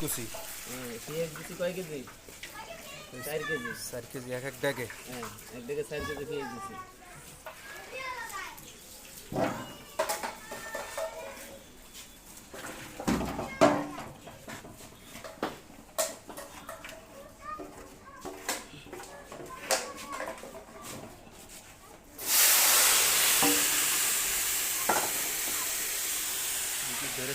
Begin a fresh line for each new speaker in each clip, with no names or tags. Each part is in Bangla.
কুচি
পেঁয়াজ দিচ্ছি কয় কেজি চার কেজি
চার কেজি এক এক ব্যাগে
হ্যাঁ এক দিকে চার কেজি পেঁয়াজ দিচ্ছি
আদা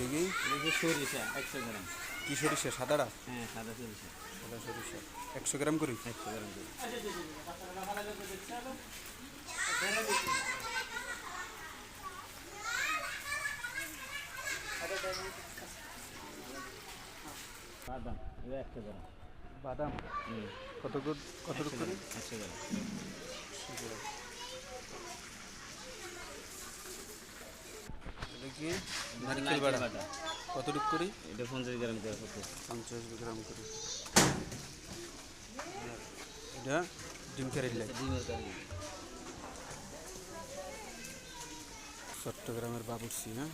দেখি
সরিষা একশো গ্রাম।
কি সরিষা? সাদাটা?
হ্যাঁ সাদা সরিষা।
সাদা সরিষা। একশো গ্রাম করি?
একশো গ্রাম করে। বাদাম একশো গ্রাম।
বাদাম? কত করে- কতটুকু
একশো গ্রাম।
দেখি নারকেল কতটুকু করি?
এটা পঞ্চাশ গ্রাম করে
পঞ্চাশ গ্রাম করি। এটা ডিম কারিল্লাই
ডিমের কারি
চট্টগ্রামের বাবুরসি হ্যাঁ?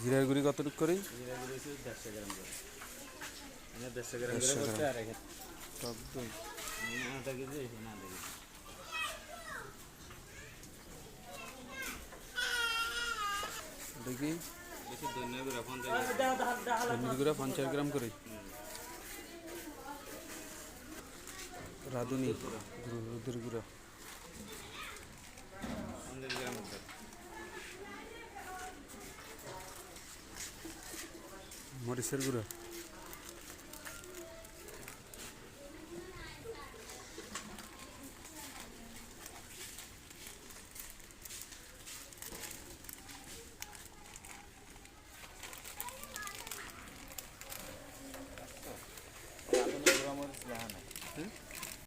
জিরার গুঁড়ি কতটুকু করি?
জিরা গুঁড়ো দেড়শো গ্রাম করে। দেড়শো গ্রাম করে
টক দই।
আধা কেজি এখানে আধা
দেখি।
বেশি ধনিয়া গুঁড়ো পঞ্চাশ
গ্রাম। করে। রাধুনি হলুদের গুঁড়ো। মরিচের গুঁড়ো।